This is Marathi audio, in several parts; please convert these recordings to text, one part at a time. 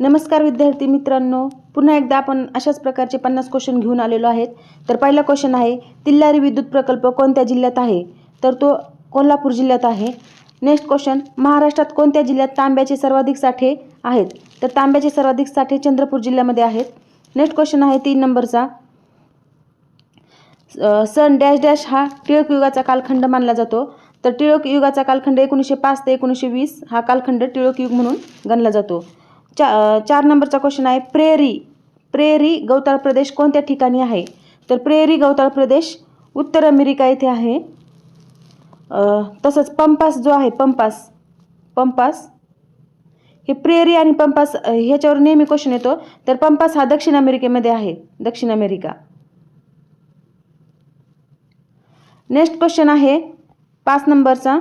नमस्कार विद्यार्थी मित्रांनो. पुन्हा एकदा आपण अशाच प्रकारचे पन्नास क्वेश्चन घेऊन आलेलो आहेत. तर पहिला क्वेश्चन आहे तिल्लारी विद्युत प्रकल्प कोणत्या जिल्ह्यात आहे? तर तो कोल्हापूर जिल्ह्यात आहे. नेक्स्ट क्वेश्चन महाराष्ट्रात कोणत्या जिल्ह्यात तांब्याचे सर्वाधिक साठे आहेत? तर तांब्याचे सर्वाधिक साठे चंद्रपूर जिल्ह्यामध्ये आहेत. नेक्स्ट क्वेश्चन आहे तीन नंबरचा. सन डॅश डॅश हा टिळक युगाचा कालखंड मानला जातो. तर टिळक युगाचा कालखंड एकोणीसशे पाच ते एकोणीसशे वीस हा कालखंड टिळक युग म्हणून गणला जातो. चा चार नंबरचा क्वेश्चन आहे प्रेरी. प्रेरी गवताळ प्रदेश कोणत्या ठिकाणी आहे? तर प्रेरी गवताळ प्रदेश उत्तर अमेरिका येथे आहे. तसंच पंपास जो आहे पंपास पंपास हे प्रेरी आणि पंपास ह्याच्यावर नेहमी क्वेश्चन येतो. तर पंपास हा दक्षिण अमेरिकेमध्ये आहे दक्षिण अमेरिका. नेक्स्ट क्वेश्चन आहे पाच नंबरचा.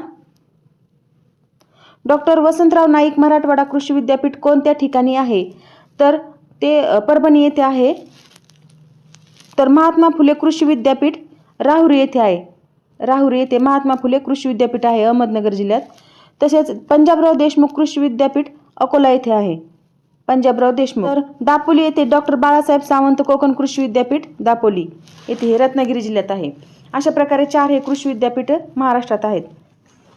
डॉक्टर वसंतराव नाईक मराठवाडा कृषी विद्यापीठ कोणत्या ठिकाणी आहे? तर ते परभणी येथे आहे. तर महात्मा फुले कृषी विद्यापीठ राहुरी येथे आहे. राहुरी येथे महात्मा फुले कृषी विद्यापीठ आहे अहमदनगर जिल्ह्यात. तसेच पंजाबराव देशमुख कृषी विद्यापीठ अकोला येथे आहे. पंजाबराव देशमुख. तर दापोली येथे डॉक्टर बाळासाहेब सावंत कोकण कृषी विद्यापीठ दापोली येथे हे रत्नागिरी जिल्ह्यात आहे. अशा प्रकारे चार हे कृषी विद्यापीठ महाराष्ट्रात आहेत.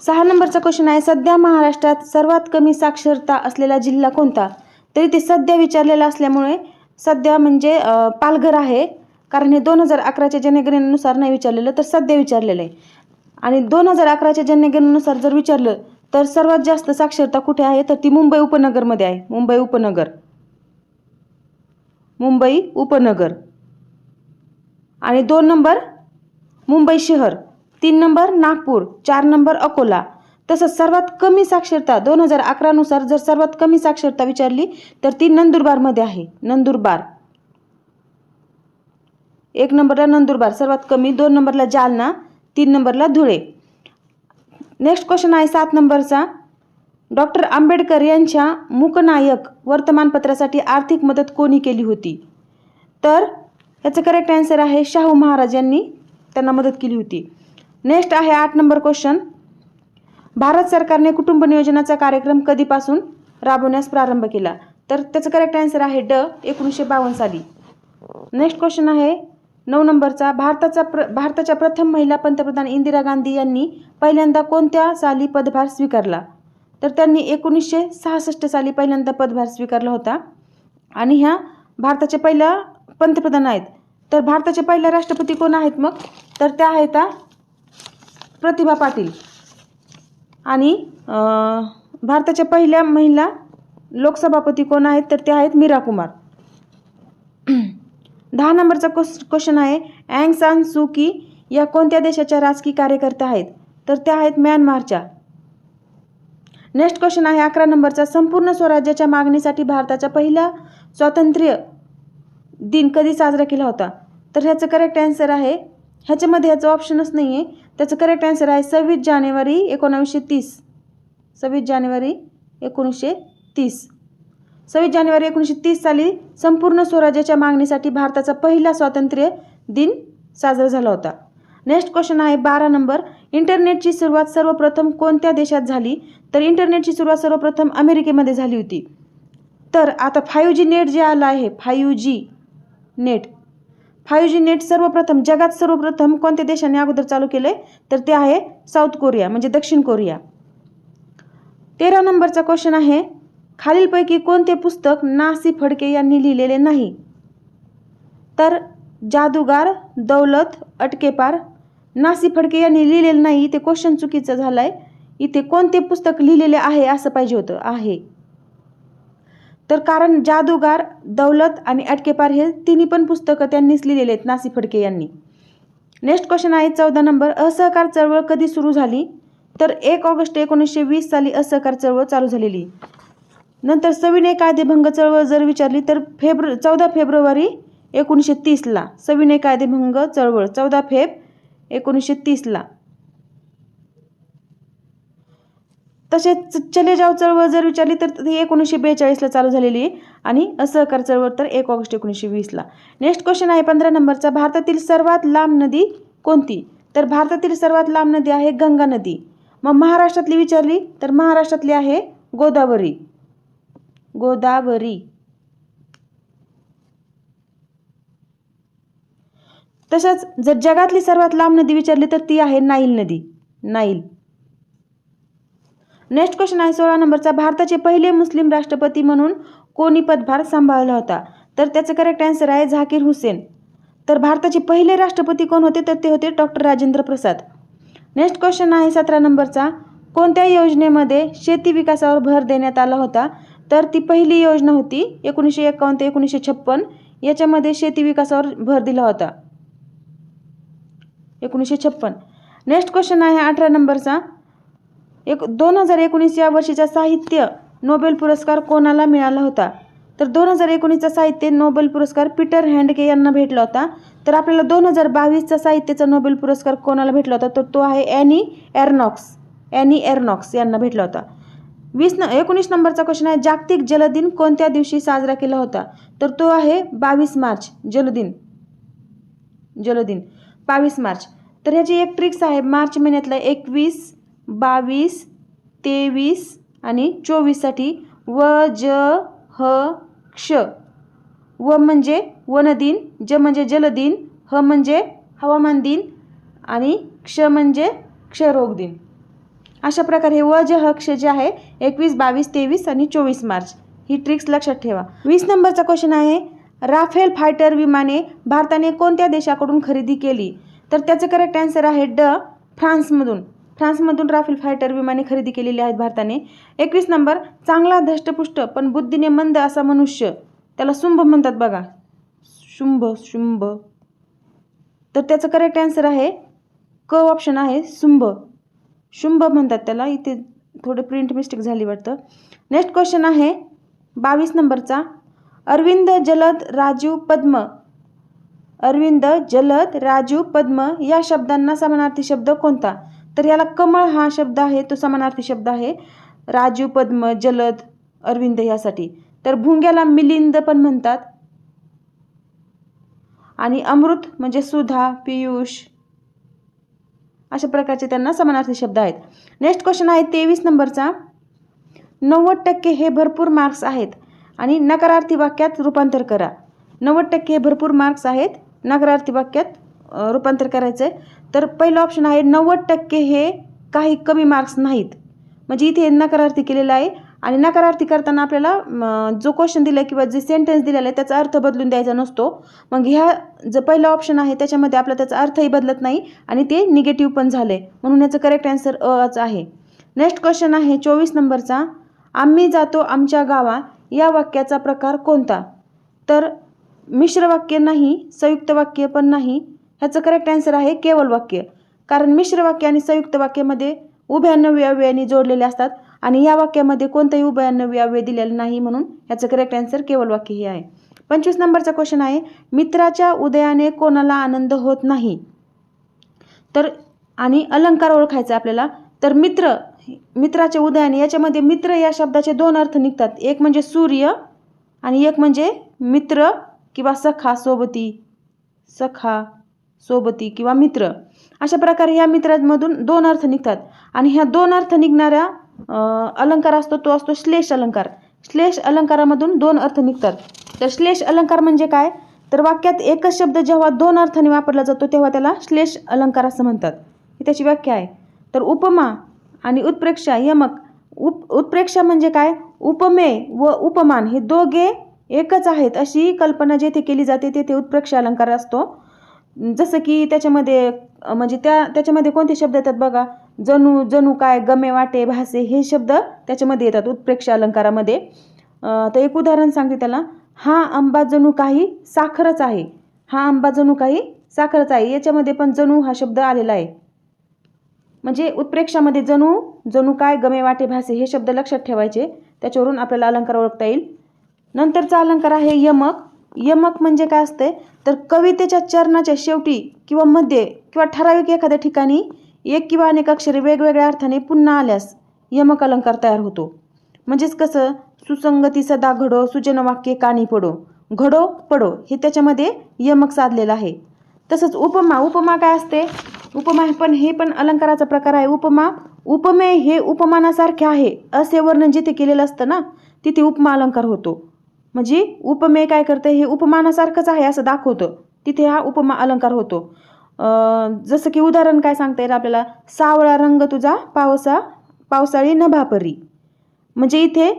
सहा नंबरचा क्वेश्चन आहे. सध्या महाराष्ट्रात सर्वात कमी साक्षरता असलेला जिल्हा कोणता? तरी ते सध्या विचारलेला असल्यामुळे सध्या म्हणजे पालघर आहे. कारण हे दोन हजार अकराच्या जनगणनेनुसार नाही विचारलेलं तर सध्या विचारलेलं आहे. आणि दोन हजार अकराच्या जनगणनेनुसार जर विचारलं तर सर्वात जास्त साक्षरता कुठे आहे? तर ती मुंबई उपनगरमध्ये आहे. मुंबई उपनगर. मुंबई उपनगर. आणि दोन नंबर मुंबई शहर. तीन नंबर नागपूर चार नंबर अकोला. तसंच सर्वात कमी साक्षरता दोन हजार अकरानुसार जर सर्वात कमी साक्षरता विचारली तर ती नंदुरबारमध्ये आहे. नंदुरबार. एक नंबरला नंदुरबार सर्वात कमी. दोन नंबरला जालना तीन नंबरला धुळे. नेक्स्ट क्वेश्चन आहे सात नंबरचा. डॉक्टर आंबेडकर यांच्या मूकनायक वर्तमानपत्रासाठी आर्थिक मदत कोणी केली होती? तर याचं करेक्ट आन्सर आहे शाहू महाराज यांनी त्यांना मदत केली होती. नेक्स्ट आहे आठ नंबर क्वेश्चन. भारत सरकारने कुटुंब नियोजनाचा कार्यक्रम कधीपासून राबवण्यास प्रारंभ केला? तर त्याचं करेक्ट आन्सर आहे ड एकोणीसशे बावन्न साली. नेक्स्ट क्वेश्चन आहे नऊ नंबरचा. भारताचा प्र भारताच्या प्रथम महिला पंतप्रधान इंदिरा गांधी यांनी पहिल्यांदा कोणत्या साली पदभार स्वीकारला? तर त्यांनी एकोणीसशे सहासष्ट साली पहिल्यांदा पदभार स्वीकारला होता. आणि ह्या भारताच्या पहिल्या पंतप्रधान आहेत. तर भारताच्या पहिल्या राष्ट्रपती कोण आहेत मग? तर त्या आहेत प्रतिभा पाटील. आणि भारताच्या पहिल्या महिला लोकसभापती कोण आहेत? तर त्या आहेत मीरा कुमार. दहा नंबरचा क्वेश क्वेश्चन आहे अँग सान सू की या कोणत्या देशाच्या राजकीय कार्यकर्त्या आहेत? तर त्या आहेत म्यानमारच्या. नेक्स्ट क्वेश्चन आहे अकरा नंबरचा संपूर्ण स्वराज्याच्या मागणीसाठी भारताचा पहिला स्वातंत्र्य दिन कधी साजरा केला होता? तर ह्याचं करेक्ट आन्सर आहे ह्याच्यामध्ये ह्याचं ऑप्शनच नाही आहे त्याचं करेक्ट आन्सर आहे सव्वीस जानेवारी एकोणावीसशे तीस. सव्वीस जानेवारी एकोणीसशे तीस. सव्वीस जानेवारी एकोणीसशे तीस साली संपूर्ण स्वराज्याच्या मागणीसाठी भारताचा पहिला स्वातंत्र्य दिन साजरा झाला होता. नेक्स्ट क्वेश्चन आहे बारा नंबर. इंटरनेटची सुरुवात सर्वप्रथम कोणत्या देशात झाली? तर इंटरनेटची सुरुवात सर्वप्रथम अमेरिकेमध्ये झाली होती. तर आता फाईव्ह जी नेट जे आलं आहे five G net five G net सर्वप्रथम जगात सर्वप्रथम कोणत्या देशाने अगोदर चालू केलं? आहे तर ते आहे साऊथ कोरिया म्हणजे दक्षिण कोरिया. तेरा नंबरचा क्वेश्चन आहे खालीलपैकी कोणते पुस्तक नासी फडके यांनी लिहिलेले नाही? तर जादूगार दौलत अटकेपार नासी फडके यांनी लिहिलेलं नाही इथे क्वेश्चन चुकीचं झालं आहे इथे कोणते पुस्तक लिहिलेले आहे असं पाहिजे होतं आहे. तर कारण जादूगार दौलत आणि अटकेपार हे तिन्ही पण पुस्तकं त्यांनीच लिहिलेले आहेत नासी फडके यांनी. नेक्स्ट क्वेश्चन आहे चौदा नंबर असहकार चळवळ कधी सुरू झाली? तर एक ऑगस्ट एकोणीसशे वीस साली असहकार चळवळ चालू झालेली. नंतर सविनय कायदेभंग चळवळ जर विचारली तर फेब्रु चौदा फेब्रुवारी एकोणीसशे तीसला सविनय कायदेभंग चळवळ चौदा फेब एकोणीसशे तीसला. तसेच चले जाव चळवळ जर विचारली तर ती एकोणीसशे बेचाळीसला चालू झालेली आहे. आणि असहकार चळवळ तर एक ऑगस्ट एकोणीसशे वीसला. नेक्स्ट क्वेश्चन आहे पंधरा नंबरचा. भारतातील सर्वात लांब नदी कोणती? तर भारतातील सर्वात लांब नदी आहे गंगा नदी. मग महाराष्ट्रातली विचारली तर महाराष्ट्रातली आहे गोदावरी. गोदावरी. तसंच जर जगातली सर्वात लांब नदी विचारली तर ती आहे नाईल नदी. नाईल. नेक्स्ट क्वेश्चन आहे सोळा नंबरचा. भारताचे पहिले मुस्लिम राष्ट्रपती म्हणून कोणी पदभार सांभाळला होता? तर त्याचं करेक्ट आन्सर आहे झाकीर हुसेन. तर भारताचे पहिले राष्ट्रपती कोण होते? तर ते होते doctor Rajendra Prasad. Next question आहे सतरा नंबरचा. कोणत्या योजनेमध्ये शेती विकासावर भर देण्यात आला होता? तर ती पहिली योजना होती एकोणीसशे एकावन्न ते एकोणीसशे छप्पन. याच्यामध्ये शेती विकासावर भर दिला होता. एकोणीसशे छप्पन. नेक्स्ट क्वेश्चन आहे अठरा नंबरचा. एक दोन हजार एकोणीस या वर्षीचा साहित्य नोबेल पुरस्कार कोणाला मिळाला होता? तर दोन हजार एकोणीसचा साहित्य नोबेल पुरस्कार पीटर हँडके यांना भेटला होता. तर आपल्याला दोन हजार बावीसचा साहित्याचा नोबेल पुरस्कार कोणाला भेटला होता? तर तो आहे ॲनी एरनॉक्स ॲनी एरनॉक्स यांना भेटला होता. वीस न एकोणीस नंबरचा क्वेश्चन आहे जागतिक जलदिन कोणत्या दिवशी साजरा केला होता? तर तो आहे बावीस मार्च जलदिन. जलदिन बावीस मार्च. तर ह्याची एक ट्रिक्स आहे मार्च महिन्यातला एकवीस बावीस तेवीस आणि चोवीससाठी व ज ह क्ष. व म्हणजे वनदिन ज म्हणजे जलदिन ह म्हणजे हवामान दिन आणि क्ष म्हणजे क्षयरोग दिन अशा प्रकारे हे व ज ह क्ष जे आहे एकवीस बावीस तेवीस आणि चोवीस मार्च. ही ट्रिक्स लक्षात ठेवा. वीस नंबरचा क्वेश्चन आहे राफेल फायटर विमाने भारताने कोणत्या देशाकडून खरेदी केली? तर त्याचं करेक्ट आन्सर आहे ड फ्रान्समधून. फ्रान्समधून राफेल फायटर विमाने खरेदी केलेली आहेत भारताने. एकवीस नंबर चांगला धष्टपुष्ट पण बुद्धीने मंद असा मनुष्य. त्याला शुंभ म्हणतात बघा. शुंभ शुंभ. तर त्याचं करेक्ट आन्सर आहे क ऑप्शन आहे शुंभ. शुंभ म्हणतात त्याला. इथे थोडे प्रिंट मिस्टेक झाली वाटतं. नेक्स्ट क्वेश्चन आहे बावीस नंबरचा. अरविंद जलद राजीव पद्म. अरविंद जलद राजू पद्म या शब्दांना समानार्थी शब्द कोणता? तर याला कमळ हा शब्द आहे तो समानार्थी शब्द आहे. राजीव पद्म जलद अरविंद यासाठी. तर भुंग्याला मिलिंद पण म्हणतात. आणि अमृत म्हणजे सुधा पियुष अशा प्रकारचे त्यांना समानार्थी शब्द आहेत. नेक्स्ट क्वेश्चन आहे तेवीस नंबरचा. नव्वद टक्के हे भरपूर मार्क्स आहेत आणि नकारार्थी वाक्यात रूपांतर करा. नव्वद टक्के हे भरपूर मार्क्स आहेत. नकारार्थी वाक्यात रूपांतर करायचं आहे तर पहिलं ऑप्शन आहे नव्वद टक्के हे काही कमी मार्क्स नाहीत. म्हणजे इथे नकारार्थी केलेलं आहे आणि नकारार्थी करताना आपल्याला जो क्वेश्चन दिला आहे किंवा जे सेंटेन्स दिलेलं आहे त्याचा अर्थ बदलून द्यायचा नसतो. मग ह्या जो पहिला ऑप्शन आहे त्याच्यामध्ये आपला त्याचा अर्थही बदलत नाही आणि ते निगेटिव्ह पण झाले म्हणून याचं करेक्ट आन्सर अच आहे. नेक्स्ट क्वेश्चन आहे चोवीस नंबरचा. आम्ही जातो आमच्या गावा या वाक्याचा प्रकार कोणता? तर मिश्र वाक्य नाही संयुक्त वाक्य पण नाही ह्याचं करेक्ट आन्सर आहे केवळ वाक्य. कारण मिश्र वाक्य आणि संयुक्त वाक्यामध्ये उभयान्नवी जोडलेले असतात आणि या वाक्यामध्ये कोणतंही उभयान्नवी अव्यय दिलेलं नाही म्हणून ह्याचं करेक्ट आन्सर केवळ वाक्य हे आहे. पंचवीस नंबरचा क्वेश्चन आहे मित्राच्या उदयाने कोणाला आनंद होत नाही? तर आणि अलंकार ओळखायचा आपल्याला तर मित्र मित्राच्या उदयाने याच्यामध्ये मित्र या शब्दाचे दोन अर्थ निघतात. एक म्हणजे सूर्य आणि एक म्हणजे मित्र किंवा सखा सोबती. सखा. सोबती किंवा मित्र. अशा प्रकारे ह्या मित्रांमधून दोन अर्थ निघतात. आणि ह्या दोन अर्थ निघणाऱ्या अलंकार असतो तो असतो श्लेष अलंकार. श्लेष अलंकारामधून दोन अर्थ निघतात. तर श्लेष अलंकार म्हणजे काय? तर वाक्यात एकच शब्द जेव्हा दोन अर्थाने वापरला जातो तेव्हा त्याला श्लेष अलंकार असं म्हणतात. ही त्याची व्याख्या आहे. तर उपमा आणि उत्प्रेक्षा यमक. उप उत्प्रेक्षा म्हणजे काय? उपमेय व उपमान हे दोघे एकच आहेत अशी कल्पना जेथे केली जाते तेथे उत्प्रेक्षा अलंकार असतो. जसं की त्याच्यामध्ये म्हणजे त्या त्याच्यामध्ये कोणते शब्द येतात बघा? जणू जणू काय गमे वाटे भासे हे शब्द त्याच्यामध्ये येतात उत्प्रेक्ष अलंकारामध्ये. तर एक उदाहरण सांगते त्याला. हा आंबा जणू काही साखरच आहे. हा आंबा जणू काही साखरच आहे. याच्यामध्ये पण जणू हा शब्द आलेला आहे. म्हणजे उत्प्रेक्षामध्ये जणू जणू काय गमे वाटे भासे हे शब्द लक्षात ठेवायचे. त्याच्यावरून आपल्याला अलंकार ओळखता येईल. नंतरचा अलंकार आहे यमक. यमक म्हणजे काय असते तर कवितेच्या चरणाच्या शेवटी किंवा मध्ये किंवा ठराविक एखाद्या ठिकाणी एक किंवा अनेक अक्षरे वेगवेगळ्या अर्थाने पुन्हा आल्यास यमक अलंकार तयार होतो. म्हणजेच कसं? सुसंगती सदा घडो सुजन वाक्य कानी पडो. घडो पडो हे त्याच्यामध्ये यमक साधलेलं आहे. तसंच उपमा उपमा काय असते? उपमा पण हे पण अलंकाराचा प्रकार आहे. उपमा उपमेय हे उपमानासारखे आहे. असे वर्णन जिथे केलेलं असतं ना तिथे उपमा अलंकार होतो. म्हणजे उपमेय काय करतं हे उपमानासारखंच आहे असं दाखवतं. तिथे हा उपमा अलंकार होतो. जसं की उदाहरण काय सांगता येईल आपल्याला? सावळा रंग तुझा पावसा पावसाळी नभापरी. म्हणजे इथे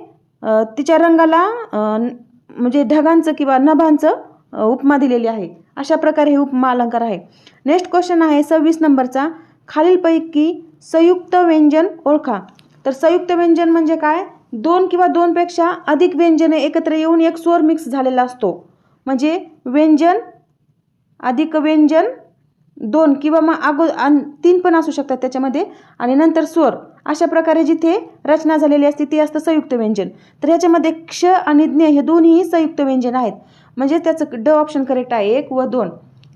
तिच्या रंगाला म्हणजे ढगांचं किंवा नभांचं उपमा दिलेली आहे. अशा प्रकारे हे उपमा अलंकार आहे. नेक्स्ट क्वेश्चन आहे सव्वीस नंबरचा. खालीलपैकी संयुक्त व्यंजन ओळखा. तर संयुक्त व्यंजन म्हणजे काय? दोन किंवा दोनपेक्षा अधिक व्यंजने एकत्र येऊन एक स्वर मिक्स झालेला असतो. म्हणजे व्यंजन अधिक व्यंजन दोन किंवा मग अगो अन तीन पण असू शकतात त्याच्यामध्ये. आणि नंतर स्वर. अशा प्रकारे जिथे रचना झालेली असते ती असतं संयुक्त व्यंजन. तर ह्याच्यामध्ये क्ष आणि ज्ञ हे दोन्ही संयुक्त व्यंजन आहेत. म्हणजे त्याचं ड ऑप्शन करेक्ट आहे एक व दोन.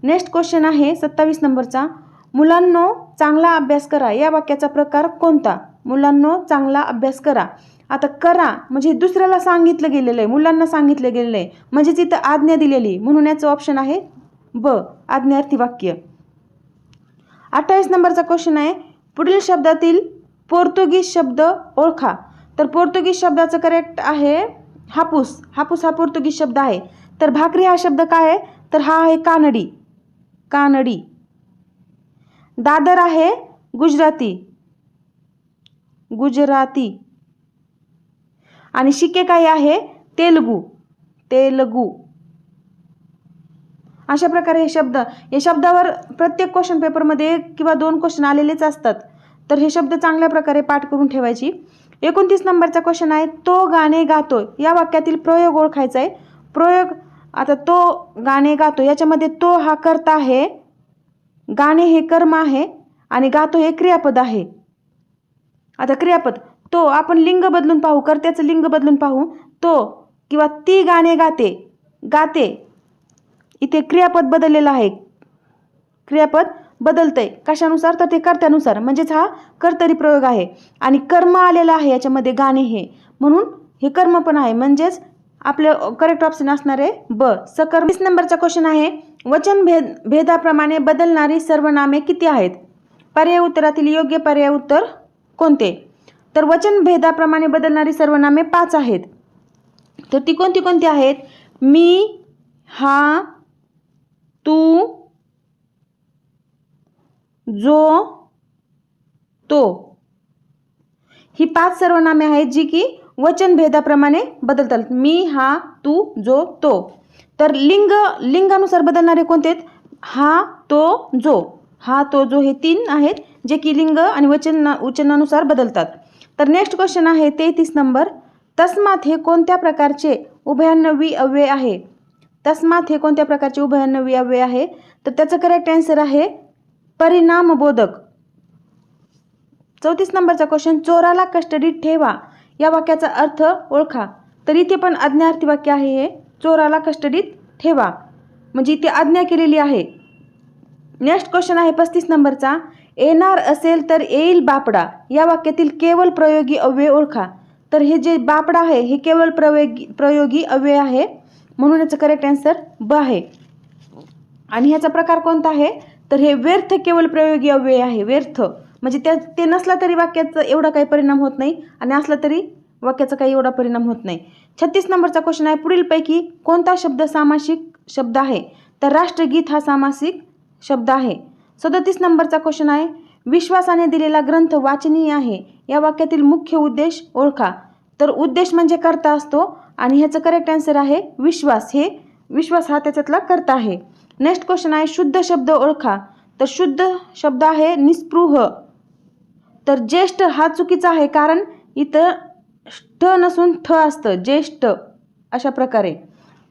नेक्स्ट क्वेश्चन आहे सत्तावीस नंबरचा. मुलांनो चांगला अभ्यास करा. या वाक्याचा प्रकार कोणता? मुलांनो चांगला अभ्यास करा. आता करा. म्हणजे दुसऱ्याला सांगितलं गेलेलं आहे मुलांना सांगितलं गेलेलं आहे. म्हणजे तिथं आज्ञा दिलेली म्हणून याचं ऑप्शन आहे ब आज्ञार्थी वाक्य. अठ्ठावीस नंबरचा क्वेश्चन आहे पुढील शब्दातील पोर्तुगीज शब्द ओळखा. तर पोर्तुगीज शब्दाचं करेक्ट आहे हापूस. हापूस हा पोर्तुगीज शब्द आहे. तर भाकरी हा शब्द काय आहे? तर हा आहे कानडी. कानडी. दादर आहे गुजराती. गुजराती. आणि शिके काय आहे? तेलगू. तेलगू. अशा प्रकारे हे शब्द या शब्दावर प्रत्येक क्वेश्चन पेपरमध्ये एक किंवा दोन क्वेश्चन आलेलेच असतात. तर हे शब्द चांगल्या प्रकारे पाठ करून ठेवायची. एकोणतीस नंबरचा क्वेश्चन आहे तो गाणे गातो या वाक्यातील प्रयोग ओळखायचा आहे. प्रयोग आता तो गाणे गातो याच्यामध्ये तो हा करता आहे. गाणे हे कर्म आहे आणि गातो हे क्रियापद आहे. आता क्रियापद तो आपण लिंग बदलून पाहू कर्त्याचं लिंग बदलून पाहू तो किंवा ती गाणे गाते गाते. इथे क्रियापद बदललेलं आहे. क्रियापद बदलतंय. कशानुसार? तर ते कर्त्यानुसार. म्हणजेच हा कर्तरी प्रयोग आहे. आणि कर्म आलेला आहे याच्यामध्ये गाणे हे. म्हणून हे कर्म पण आहे. म्हणजेच आपलं करेक्ट ऑप्शन असणार आहे ब. सकर्म. वीस नंबरचा क्वेश्चन आहे वचन भेद भेदाप्रमाणे बदलणारी सर्वनामे किती आहेत? पर्याय उत्तरातील योग्य पर्याय उत्तर कोणते? तर वचन भेदाप्रमाणे बदलणारी सर्वनामे पाच आहेत. तर ती कोणती कोणती आहेत? मी हा तू जो तो. ही पाच सर्वनामे आहेत जी की वचन भेदाप्रमाणे बदलतात. मी हा तू जो तो. तर लिंग लिंगानुसार बदलणारे कोणते आहेत? हा तो जो. हा तो जो हे तीन आहेत जे की लिंग आणि वचन वचनानुसार बदलतात. तर नेक्स्ट क्वेश्चन आहे तेहतीस नंबर तस्मात हे कोणत्या प्रकारचे उभयान्नवी अव्यय आहे? तस्मात हे कोणत्या प्रकारचे उभयान्नवी अव्यय आहे? तर त्याचं करेक्ट आन्सर आहे परिणामबोधक. चौतीस नंबरचा क्वेश्चन चोराला कस्टडीत ठेवा. या वाक्याचा अर्थ ओळखा. तर इथे पण आज्ञार्थी वाक्य आहे हे. चोराला कस्टडीत ठेवा. म्हणजे इथे आज्ञा केलेली आहे. नेक्स्ट क्वेश्चन आहे पस्तीस नंबरचा. येणार असेल तर येईल बापडा. या वाक्यातील केवळ प्रयोगी अव्यय ओळखा. तर हे जे बापडा आहे हे केवळ प्रयोगी प्रयोगी अव्यय आहे? म्हणून याचं करेक्ट आन्सर ब आहे. आणि ह्याचा प्रकार कोणता आहे? तर हे व्यर्थ केवळ प्रयोगी अव्यय आहे. व्यर्थ. म्हणजे त्या ते नसला तरी वाक्याचा एवढा काही परिणाम होत नाही आणि असला तरी वाक्याचा काही एवढा परिणाम होत नाही. छत्तीस नंबरचा क्वेश्चन आहे. पुढीलपैकी कोणता शब्द सामासिक शब्द आहे? तर राष्ट्रगीत हा सामासिक शब्द आहे. सदतीस नंबरचा क्वेश्चन आहे. विश्वासाने दिलेला ग्रंथ वाचनीय आहे. या वाक्यातील मुख्य उद्देश ओळखा. तर उद्देश म्हणजे करता असतो आणि ह्याचं करेक्ट आन्सर आहे विश्वास. हे विश्वास हा त्याच्यातला करता आहे. नेक्स्ट क्वेश्चन आहे शुद्ध शब्द ओळखा. तर शुद्ध शब्द आहे निस्पृह. तर ज्येष्ठ हा चुकीचा आहे कारण इथं ठ नसून ठ असतं. ज्येष्ठ अशा प्रकारे.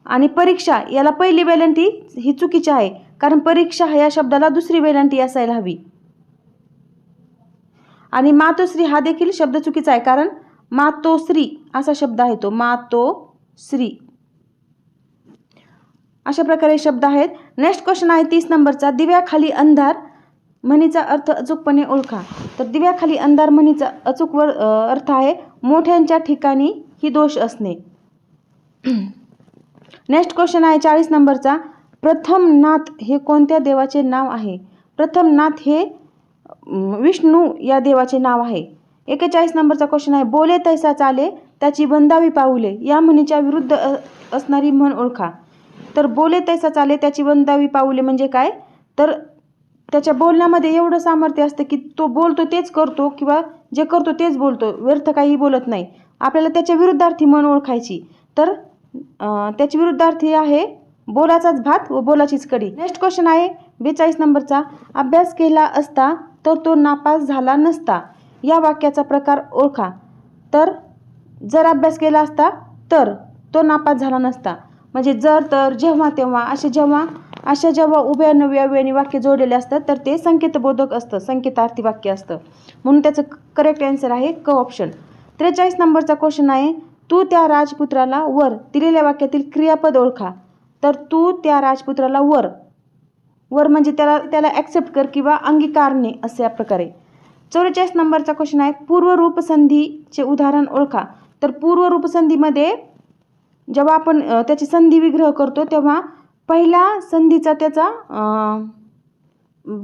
आणि परीक्षा याला पहिली वेलंटी ही चुकीची आहे. कारण परीक्षा या शब्दाला दुसरी वेलंटी असायला हवी. आणि मातोश्री हा देखील शब्द चुकीचा आहे कारण मातोश्री असा शब्द आहे तो मातोश्री. अशा प्रकारे शब्द आहेत. नेक्स्ट क्वेश्चन आहे तीस नंबरचा दिव्याखाली अंधार म्हणीचा अर्थ अचूकपणे ओळखा. तर दिव्याखाली अंधार म्हणीचा अचूक वर अर्थ आहे मोठ्यांच्या ठिकाणी ही दोष असणे. नेक्स्ट क्वेश्चन आहे चाळीस नंबरचा प्रथम नाथ हे कोणत्या देवाचे नाव आहे? प्रथम नाथ हे विष्णू या देवाचे नाव आहे. एकेचाळीस नंबरचा क्वेश्चन आहे बोले तैसा चाले त्याची बंदावी पाऊले या म्हणीच्या विरुद्ध असणारी म्हण ओळखा. तर बोले तैसा चाले त्याची बंदावी पाऊले म्हणजे काय? तर त्याच्या बोलण्यामध्ये एवढं सामर्थ्य असतं की तो बोलतो तेच करतो किंवा जे करतो तेच बोलतो व्यर्थ काही बोलत नाही. आपल्याला त्याच्या विरुद्धार्थी मन ओळखायची. तर त्याची विरुद्धार्थी आहे बोलाचाच भात व बोलाचीच कडी नेक्स्ट क्वेश्चन आहे बेचाळीस नंबरचा. अभ्यास केला असता तर तो नापास झाला नसता. या वाक्याचा प्रकार ओळखा. तर जर अभ्यास केला असता तर तो नापास झाला नसता. म्हणजे जर तर जेव्हा तेव्हा असे जेव्हा अशा जेव्हा उभ्या नव्या वेळी वाक्य जोडलेले असतात तर ते संकेतबोधक असतं संकेतार्थी वाक्य असतं. म्हणून त्याचं करेक्ट आन्सर आहे क ऑप्शन त्रेचाळीस नंबरचा क्वेश्चन आहे तू त्या राजपुत्राला वर दिलेल्या वाक्यातील क्रियापद ओळखा. तर तू त्या राजपुत्राला वर. वर म्हणजे त्याला त्याला ॲक्सेप्ट कर किंवा अंगीकारणे असे या प्रकारे. चौवेचाळीस नंबरचा क्वेश्चन आहे पूर्व रूपसंधीचे उदाहरण ओळखा. तर पूर्व रूपसंधीमध्ये जेव्हा आपण त्याची संधी विग्रह करतो तेव्हा पहिल्या संधीचा त्याचा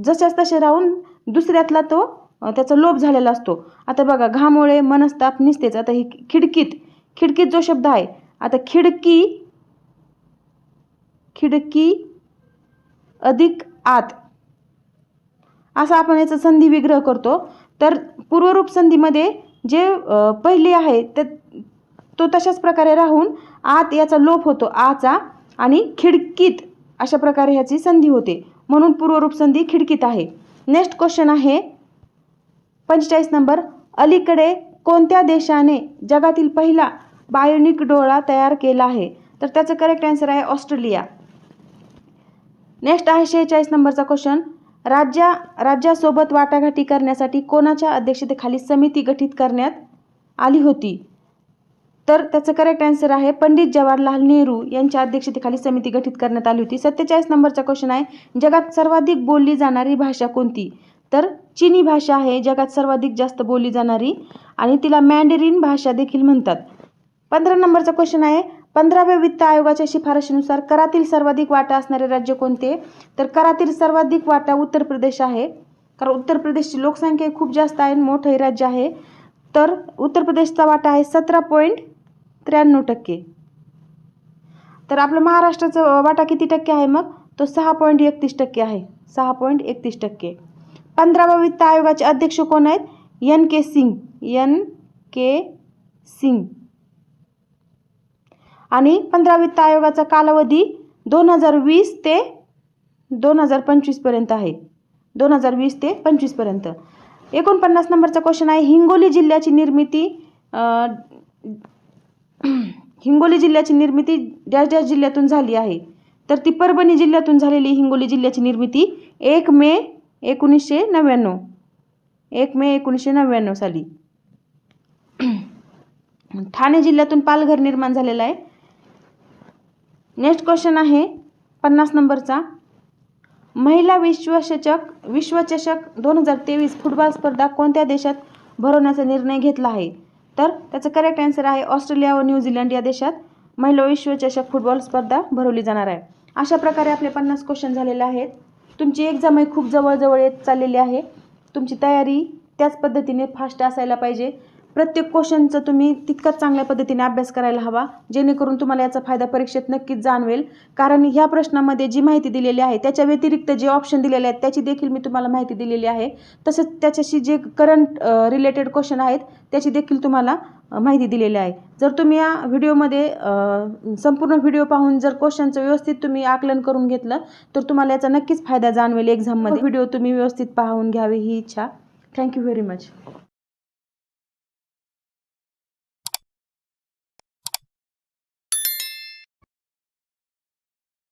जशाच तसे राहून दुसऱ्यातला तो त्याचा लोप झालेला असतो. आता बघा घामोळे मनस्ताप निसतेच आता ही खिडकीत खिडकीत जो शब्द आहे आता खिडकी खिडकी अधिक आत. असा आपण याचा संधी विग्रह करतो. तर पूर्वरूप संधीमध्ये जे पहिली पहिले आहे तर तो तशाच प्रकारे राहून आत याचा लोप होतो आचा आणि खिडकीत अशा प्रकारे ह्याची संधी होते. म्हणून पूर्वरूप संधी खिडकीत आहे. नेक्स्ट क्वेश्चन आहे पंचेचाळीस नंबर. अलीकडे कोणत्या देशाने जगातील पहिला बायोनिक डोळा तयार केला आहे? तर त्याचं करेक्ट आन्सर आहे ऑस्ट्रेलिया. नेक्स्ट आहे शेहेचाळीस नंबरचा क्वेश्चन राज्या राज्यासोबत वाटाघाटी करण्यासाठी कोणाच्या अध्यक्षतेखाली समिती गठीत करण्यात आली होती? तर त्याचं करेक्ट आन्सर आहे पंडित जवाहरलाल नेहरू यांच्या अध्यक्षतेखाली समिती गठीत करण्यात आली होती. सत्तेचाळीस नंबरचा क्वेश्चन आहे जगात सर्वाधिक बोलली जाणारी भाषा कोणती? तर चिनी भाषा आहे जगात सर्वाधिक जास्त बोलली जाणारी आणि तिला मॅन्डेरिन भाषा देखील म्हणतात. पंधरा नंबरचा क्वेश्चन आहे पंधराव्या वित्त आयोगाच्या शिफारशीनुसार करातील सर्वाधिक वाटा असणारे राज्य कोणते? तर करातील सर्वाधिक वाटा उत्तर प्रदेश आहे. कारण उत्तर प्रदेशची लोकसंख्या खूप जास्त आहे मोठं हे राज्य आहे. तर उत्तर प्रदेशचा वाटा आहे सतरा पॉईंट त्र्याण्णव टक्के. तर आपलं महाराष्ट्राचा वाटा किती टक्के आहे मग? तो सहा पॉईंट एकतीस टक्के आहे. सहा पॉईंट एकतीस टक्के. पंधराव्या वित्त आयोगाचे अध्यक्ष कोण आहेत? N K Singh. N K Singh. आणि पंधरा वित्त आयोगाचा कालावधी दोन हजार वीस ते दोन हजार पंचवीसपर्यंत आहे. दोन हजार वीस ते पंचवीसपर्यंत एकोणपन्नास नंबरचा क्वेश्चन आहे हिंगोली जिल्ह्याची निर्मिती हिंगोली जिल्ह्याची निर्मिती ज्या ज्या जिल्ह्यातून झाली आहे तर ती परभणी जिल्ह्यातून झालेली हिंगोली जिल्ह्याची निर्मिती एक मे एकोणीसशे नव्याण्णव. एक मे एकोणीसशे नव्याण्णव साली. ठाणे जिल्ह्यातून पालघर निर्माण झालेला आहे. नेक्स्ट क्वेश्चन आहे पन्नास नंबरचा. महिला विश्वचषक विश्वचषक दोन हजार तेवीस फुटबॉल स्पर्धा कोणत्या देशात भरवण्याचा निर्णय घेतला आहे? तर त्याचं करेक्ट आन्सर आहे ऑस्ट्रेलिया व न्यूझीलंड या देशात महिला विश्वचषक फुटबॉल स्पर्धा भरवली जाणार आहे. अशा प्रकारे आपले पन्नास क्वेश्चन झालेले आहेत. तुमची एक्झामही खूप जवळजवळ येत चाललेली आहे. तुमची तयारी त्याच पद्धतीने फास्ट असायला पाहिजे. प्रत्येक क्वेश्चनचं तुम्ही तितकाच चांगल्या पद्धतीने अभ्यास करायला हवा जेणेकरून तुम्हाला याचा फायदा परीक्षेत नक्कीच जाणवेल. कारण ह्या प्रश्नामध्ये जी माहिती दिलेली आहे त्याच्या व्यतिरिक्त जे ऑप्शन दिलेले आहेत त्याची देखील मी तुम्हाला माहिती दिलेली आहे. तसंच त्याच्याशी जे करंट रिलेटेड क्वेश्चन आहेत त्याची देखील तुम्हाला माहिती दिलेली आहे. जर तुम्ही या व्हिडिओमध्ये संपूर्ण व्हिडिओ पाहून जर क्वेश्चनचं व्यवस्थित तुम्ही आकलन करून घेतलं तर तुम्हाला याचा नक्कीच फायदा जाणवेल एक्झाममध्ये व्हिडिओ तुम्ही व्यवस्थित पाहून घ्यावे ही इच्छा. Thank you very much